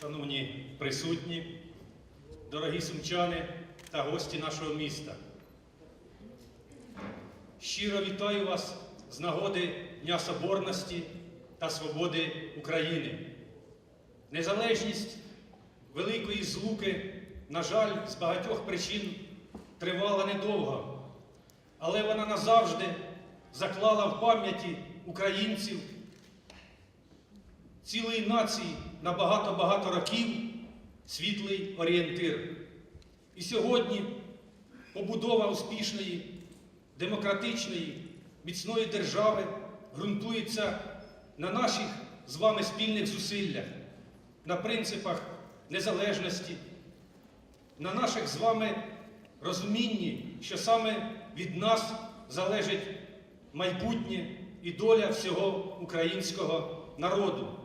Шановні присутні, дорогі сумчани та гості нашого міста. Щиро вітаю вас з нагоди Дня Соборності та Свободи України. Незалежність Великої Злуки, на жаль, з багатьох причин тривала недовго, але вона назавжди заклала в пам'яті українців цілої нації на багато-багато років світлий орієнтир. І сьогодні побудова успішної, демократичної, міцної держави ґрунтується на наших з вами спільних зусиллях, на принципах незалежності, на наших з вами розумінні, що саме від нас залежить майбутнє і доля всього українського народу.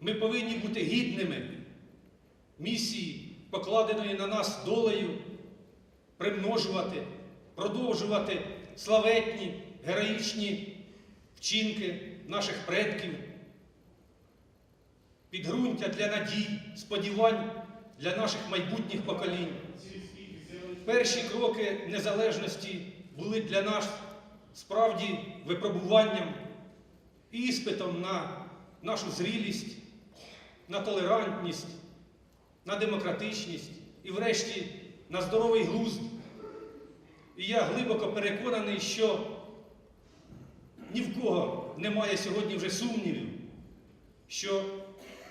Ми повинні бути гідними місії, покладеної на нас долею, примножувати, продовжувати славетні, героїчні вчинки наших предків, підґрунтя для надій, сподівань для наших майбутніх поколінь. Перші кроки незалежності були для нас справді випробуванням, іспитом на нашу зрілість, на толерантність, на демократичність і, врешті, на здоровий глузд. І я глибоко переконаний, що ні в кого немає сьогодні вже сумнівів, що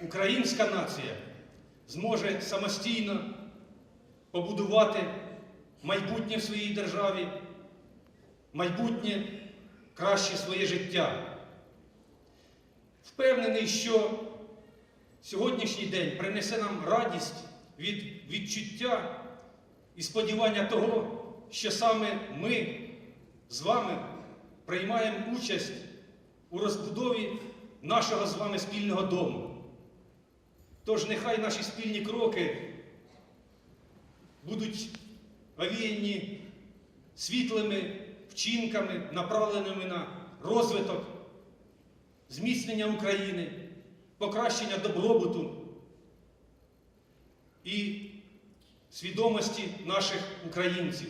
українська нація зможе самостійно побудувати майбутнє в своїй державі, майбутнє краще своє життя. Впевнений, що сьогоднішній день принесе нам радість від відчуття і сподівання того, що саме ми з вами приймаємо участь у розбудові нашого з вами спільного дому. Тож нехай наші спільні кроки будуть овіяні світлими вчинками, направленими на розвиток, зміцнення України, покращення добробуту і свідомості наших українців.